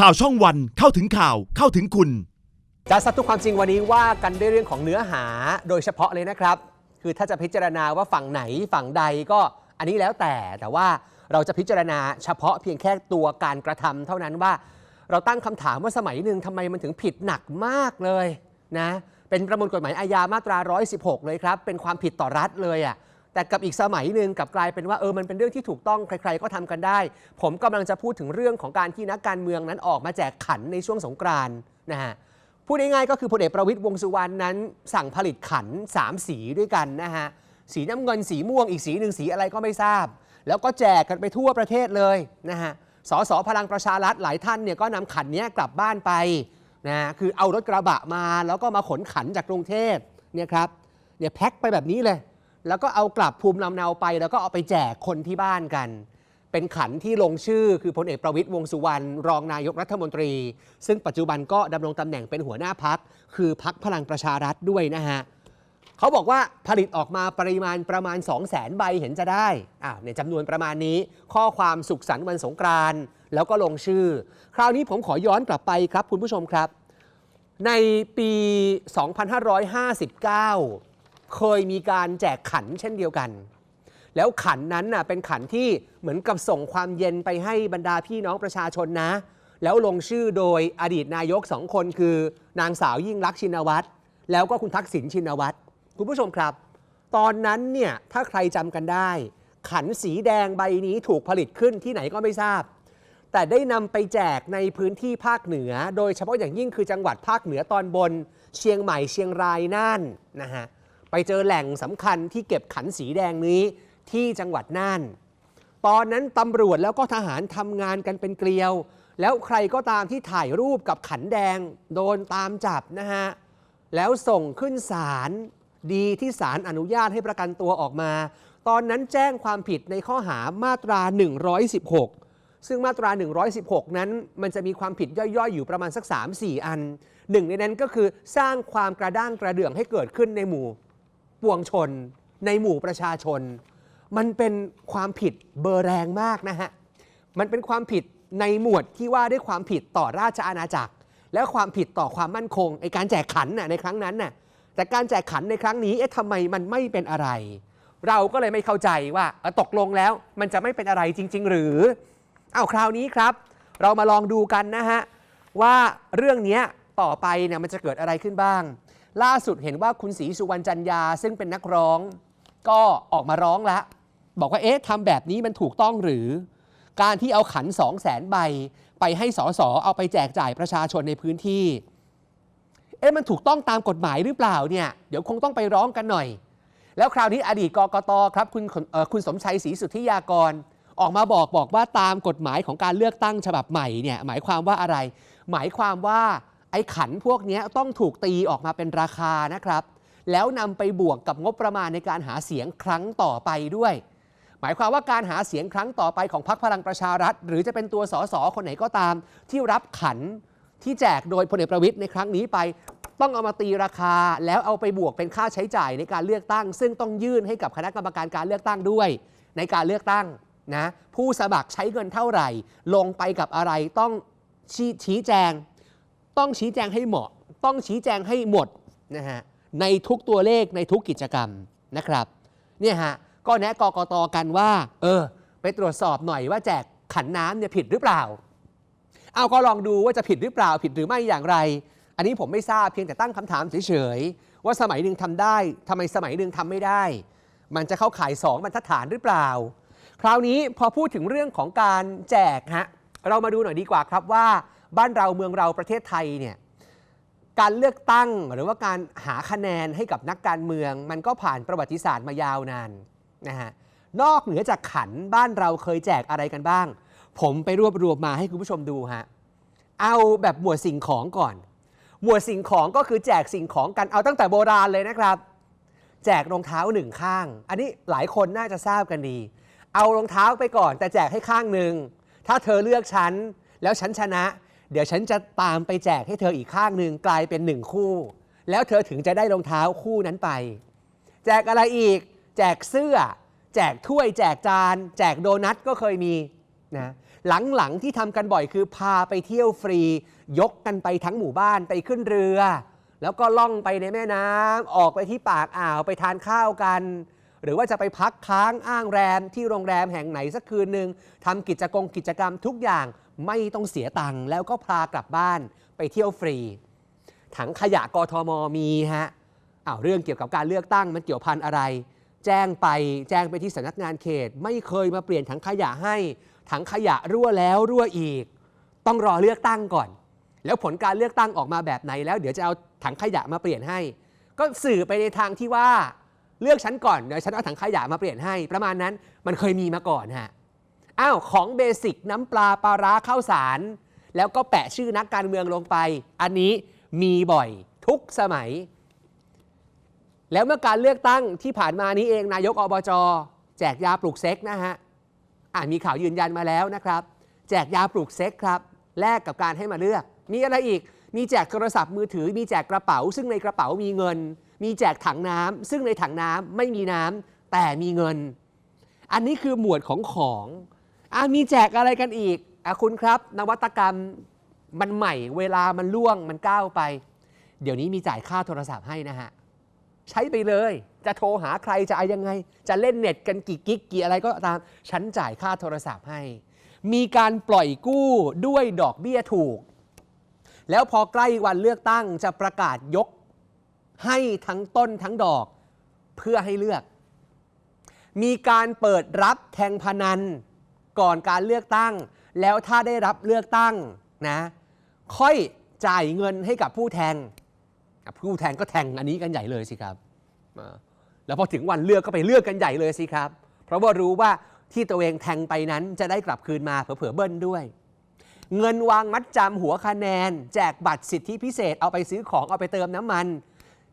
ข่าวช่องวันเข้าถึงข่าวเข้าถึงคุณจะสัตทุกความจริงวันนี้ว่ากันด้วยเรื่องของเนื้อหาโดยเฉพาะเลยนะครับ คือถ้าจะพิจารณาว่าฝั่งไหนฝั่งใดก็อันนี้แล้วแต่แต่ว่าเราจะพิจารณาเฉพาะเพียงแค่ตัวการกระทำเท่านั้นว่า เราตั้งคำถามว่าสมัยหนึ่งทำไมมันถึงผิดหนักมากเลยนะเป็นประมวลกฎหมายอาญามาตรา 116 เลยครับ เป็นความผิดต่อรัฐเลยอะ่ะ แต่กับอีกสมัยหนึ่งกับกลายเป็นว่าเออมันเป็นเรื่องที่ถูกต้องใคร ๆ ก็ทำกันได้ ผมกำลังจะพูดถึงเรื่องของการที่นักการเมืองนั้นออกมาแจกขันในช่วงสงกรานต์นะฮะพูดง่ายๆก็คือพลเอกประวิตยวงสุวรรณนั้น สั่งผลิตขัน 3 สีด้วยกันนะฮะสีน้ำเงินสีม่วงอีกสีหนึ่งสีอะไรก็ไม่ทราบ แล้วก็แจกกันไปทั่วประเทศเลยนะฮะสสพลังประชารัฐหลายท่านเนี่ยก็นำขันนี้กลับบ้านไปนะคือเอารถกระบะมาแล้วก็มาขนขันจากกรุงเทพเนี่ยครับเนี่ยแพ็คไปแบบนี้เลย แล้วก็เอากลับภูมิลำเนาไป แล้วก็เอาไปแจกคนที่บ้านกัน เป็นขันที่ลงชื่อคือพลเอกประวิตยวงสุวรรณรองนายกรัฐมนตรี ซึ่งปัจจุบันก็ดำรงตำแหน่งเป็นหัวหน้าพัก คือพักพลังประชารัฐด้วยนะฮะเขาบอกว่าผลิตออกมาปริมาณประมาณ 2 0 0 0 0 0ใบเห็นจะได้อ่าเนี่ยจำนวนประมาณนี้ ข้อความสุขสันต์วันสงกรานต์แล้วก็ลงชื่อ คราวนี้ผมขอย้อนกลับไปครับคุณผู้ชมครับ ในปี 2559 เคยมีการแจกขันเช่นเดียวกัน แล้วขันนั้นน่ะเป็นขันที่เหมือนกับส่งความเย็นไปให้บรรดาพี่น้องประชาชนนะ แล้วลงชื่อโดยอดีตนายกสองคนคือ นางสาวยิ่งลักษณ์ชินวัตรแล้วก็คุณทักษิณชินวัตรคุณผู้ชมครับ ตอนนั้นเนี่ยถ้าใครจำกันได้ ขันสีแดงใบนี้ถูกผลิตขึ้นที่ไหนก็ไม่ทราบ แต่ได้นำไปแจกในพื้นที่ภาคเหนือ โดยเฉพาะอย่างยิ่งคือจังหวัดภาคเหนือตอนบน เชียงใหม่เชียงรายน่านนะฮะ ไปเจอแหล่งสำคัญที่เก็บขันสีแดงนี้ที่จังหวัดน่าน ตอนนั้นตำรวจแล้วก็ทหารทำงานกันเป็นเกลียว แล้วใครก็ตามที่ถ่ายรูปกับขันแดง โดนตามจับนะฮะ แล้วส่งขึ้นศาลดีที่ศาลอนุญาตให้ประกันตัวออกมา ตอนนั้นแจ้งความผิดในข้อหามาตรา 116 ซึ่งมาตรา 116 นั้นมันจะมีความผิดย่อยๆ อยู่ประมาณสัก 3-4 อัน หนึ่งในนั้นก็คือสร้างความกระด้างกระเดื่องให้เกิดขึ้นในหมู่ ปวงชน ในหมู่ประชาชน มันเป็นความผิดเบอร์แรงมากนะฮะ มันเป็นความผิดในหมวดที่ว่าด้วยความผิดต่อราชอาณาจักร และความผิดต่อความมั่นคงไอการแจกขันน่ะในครั้งนั้นน่ะแต่การแจกขันในครั้งนี้เอ๊ะทำไมมันไม่เป็นอะไร เราก็เลยไม่เข้าใจว่าตกลงแล้วมันจะไม่เป็นอะไรจริง ๆ หรือเอาคราวนี้ครับ เรามาลองดูกันนะฮะว่าเรื่องนี้ต่อไปเนี่ยมันจะเกิดอะไรขึ้นบ้าง ล่าสุดเห็นว่าคุณศรีสุวรรณจันยาซึ่งเป็นนักร้อง ก็ออกมาร้องแล้วบอกว่าเอ๊ะทำแบบนี้มันถูกต้องหรือ การที่เอาขัน2 0 0แสนใบ ไปให้สอสอเอาไปแจกจ่ายประชาชนในพื้นที่ เอ๊ะมันถูกต้องตามกฎหมายหรือเปล่าเนี่ยเดี๋ยวคงต้องไปร้องกันหน่อย แล้วคราวนี้อดีตกกตครับคุณคุณสมชัยศรีสุทธิยากรออกมาบอกบอกว่าตามกฎหมายของการเลือกตั้งฉบับใหม่เนี่ยหมายความว่าอะไร หมายความว่า ไอ้ขันพวกนี้ต้องถูกตีออกมาเป็นราคานะครับ แล้วนำไปบวกกับงบประมาณในการหาเสียงครั้งต่อไปด้วย หมายความว่าการหาเสียงครั้งต่อไปของพรรคพลังประชารัฐ หรือจะเป็นตัวสสคนไหนก็ตาม ที่รับขันที่แจกโดยพลเอกประวิตยในครั้งนี้ไป ต้องเอามาตีราคา แล้วเอาไปบวกเป็นค่าใช้จ่ายในการเลือกตั้ง ซึ่งต้องยื่นให้กับคณะกรรมการการเลือกตั้งด้วย ในการเลือกตั้งนะผู้สมัครใช้เงินเท่าไหร่ ลงไปกับอะไรต้องชี้แจง ต้องชี้แจงให้เหมาะ ต้องชี้แจงให้หมดนะฮะในทุกตัวเลขในทุกกิจกรรมนะครับเนี่ยฮะก็แนะกกตกันว่า เออ ไปตรวจสอบหน่อยว่าแจกขันน้ำเนี่ยผิดหรือเปล่า เอาก็ลองดูว่าจะผิดหรือเปล่าผิดหรือไม่อย่างไร อันนี้ผมไม่ทราบเพียงแต่ตั้งคำถามเฉยๆว่าสมัยหนึ่งทำได้ทำไมสมัยหนึ่งทำไม่ได้ มันจะเข้าข่ายสองบรรทัดฐานหรือเปล่า คราวนี้พอพูดถึงเรื่องของการแจกฮะเรามาดูหน่อยดีกว่าครับว่า บ้านเราเมืองเราประเทศไทยเนี่ยการเลือกตั้งหรือว่าการหาคะแนนให้กับนักการเมือง มันก็ผ่านประวัติศาสตร์มายาวนานนะฮะนอกเหนือจากขันบ้านเราเคยแจกอะไรกันบ้าง ผมไปรวบรวมมาให้คุณผู้ชมดูฮะเอาแบบหมวดสิ่งของก่อน หมวดสิ่งของก็คือแจกสิ่งของกันเอาตั้งแต่โบราณเลยนะครับ แจกรองเท้าหนึ่งข้าง อันนี้หลายคนน่าจะทราบกันดี เอารองเท้าไปก่อน แต่แจกให้ข้างหนึ่งถ้าเธอเลือกฉันแล้วฉันชนะ เดี๋ยวฉันจะตามไปแจกให้เธออีกข้างหนึ่งกลายเป็นหนึ่งคู่ แล้วเธอถึงจะได้รองเท้าคู่นั้นไป แจกอะไรอีก แจกเสื้อ แจกถ้วย แจกจาน แจกโดนัทก็เคยมีนะหลังๆที่ทำกันบ่อยคือพาไปเที่ยวฟรี ยกกันไปทั้งหมู่บ้านไปขึ้นเรือ แล้วก็ล่องไปในแม่น้ำออกไปที่ปากอ่าวไปทานข้าวกัน หรือว่าจะไปพักค้างอ้างแรมที่โรงแรมแห่งไหนสักคืนหนึ่งทำกิจกรรมกิจกรรมทุกอย่างไม่ต้องเสียตังค์แล้วก็พากลับบ้านไปเที่ยวฟรี ถังขยะกทมมีฮะอ้าวเรื่องเกี่ยวกับการเลือกตั้งมันเกี่ยวพันอะไร แจ้งไปแจ้งไปที่สำนักงานเขต ไม่เคยมาเปลี่ยนถังขยะให้ ถังขยะรั่วแล้วรั่วอีก ต้องรอเลือกตั้งก่อน แล้วผลการเลือกตั้งออกมาแบบไหนแล้ว เดี๋ยวจะเอาถังขยะมาเปลี่ยนให้ ก็สื่อไปในทางที่ว่า เลือกฉันก่อน เดี๋ยวฉันเอาถังขยะมาเปลี่ยนให้ ประมาณนั้นมันเคยมีมาก่อนฮะอ้าวของเบสิกน้ำปลาปลาร้าข้าวสาร แล้วก็แปะชื่อนักการเมืองลงไป อันนี้มีบ่อยทุกสมัย แล้วเมื่อการเลือกตั้งที่ผ่านมานี้เองนายกอบจแจกยาปลูกเซ็กนะฮะอ่ามีข่าวยืนยันมาแล้วนะครับ แจกยาปลูกเซ็กครับแลกกับการให้มาเลือก มีอะไรอีก มีแจกโทรศัพท์มือถือ มีแจกกระเป๋า ซึ่งในกระเป๋ามีเงิน มีแจกถังน้ำซึ่งในถังน้ำไม่มีน้ำแต่มีเงิน อันนี้คือหมวดของของอะมีแจกอะไรกันอีกอะคุณครับ นวัตกรรมมันใหม่ เวลามันล่วงมันก้าวไป เดี๋ยวนี้มีจ่ายค่าโทรศัพท์ให้นะฮะใช้ไปเลย จะโทรหาใครจะอะไรยังไง จะเล่นเน็ตกันกี่กิกกี่อะไรก็ตาม ฉันจ่ายค่าโทรศัพท์ให้ มีการปล่อยกู้ด้วยดอกเบี้ยถูก แล้วพอใกล้วันเลือกตั้งจะประกาศยกให้ทั้งต้นทั้งดอกเพื่อให้เลือก มีการเปิดรับแทงพนันก่อนการเลือกตั้ง แล้วถ้าได้รับเลือกตั้งนะค่อยจ่ายเงินให้กับผู้แทง ผู้แทนก็แทงอันนี้กันใหญ่เลยสิครับแล้วพอถึงวันเลือกก็ไปเลือกกันใหญ่เลยสิครับ เพราะว่ารู้ว่าที่ตัวเองแทงไปนั้นจะได้กลับคืนมาเผื่อๆเบิ้ลด้วย เงินวางมัดจำหัวคะแนน แจกบัตรสิทธิพิเศษเอาไปซื้อของเอาไปเติมน้ำมัน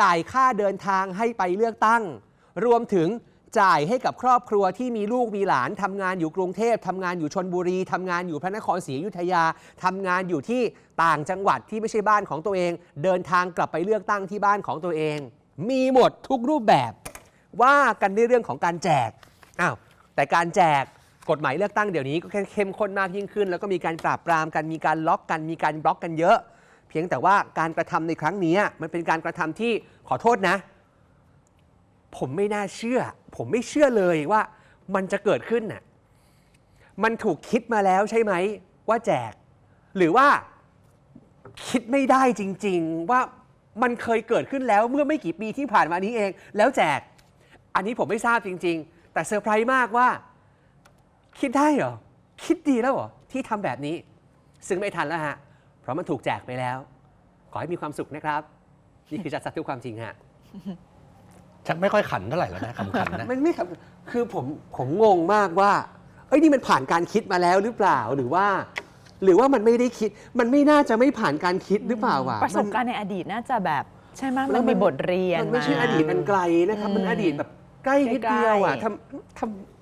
จ่ายค่าเดินทางให้ไปเลือกตั้ง รวมถึงจ่ายให้กับครอบครัวที่มีลูกมีหลานทำงานอยู่กรุงเทพทำงานอยู่ชนบุรีทำงานอยู่พระนครศรีอยุธยาทำงานอยู่ที่ต่างจังหวัดที่ไม่ใช่บ้านของตัวเอง เดินทางกลับไปเลือกตั้งที่บ้านของตัวเอง มีหมดทุกรูปแบบ ว่ากันในเรื่องของการแจกอ้าวแต่การแจก กฎหมายเลือกตั้งเดี๋ยวนี้ก็เข้มข้นมากยิ่งขึ้น แล้วก็มีการปราบปรามกันมีการล็อกกันมีการบล็อกกันเยอะ เพียงแต่ว่าการกระทำในครั้งนี้มันเป็นการกระทำที่ขอโทษนะ ผมไม่น่าเชื่อ ผมไม่เชื่อเลยว่ามันจะเกิดขึ้นน่ะมันถูกคิดมาแล้วใช่ไหมว่าแจก หรือว่าคิดไม่ได้จริง ๆ ว่ามันเคยเกิดขึ้นแล้วเมื่อไม่กี่ปีที่ผ่านมานี้เอง แล้วแจก อันนี้ผมไม่ทราบจริง ๆ แต่เซอร์ไพรส์มากว่า คิดได้เหรอ คิดดีแล้วเหรอ ที่ทำแบบนี้ ซึ่งไม่ทันแล้วฮะ เพราะมันถูกแจกไปแล้ว ขอให้มีความสุขนะครับ นี่คือจัดสัตว์ทุกความจริงฮะ ชักไม่ค่อยขันเท่าไหร่แล้วนะคำขันนะ มันไม่ครับคือผมผมงงมากว่า เอ้ยนี่มันผ่านการคิดมาแล้วหรือเปล่า หรือว่า หรือว่ามันไม่ได้คิด มันไม่น่าจะไม่ผ่านการคิดหรือเปล่าวะประสบมันการณ์ในอดีตน่าจะแบบ ใช่ไหมแล้มัวนมีบทเรียนมันไม่ใช่าอดีตอันไกลนะครับ มันอืมอดีตแบบใกล้นิดเดียวอะใกล้ๆทำทำ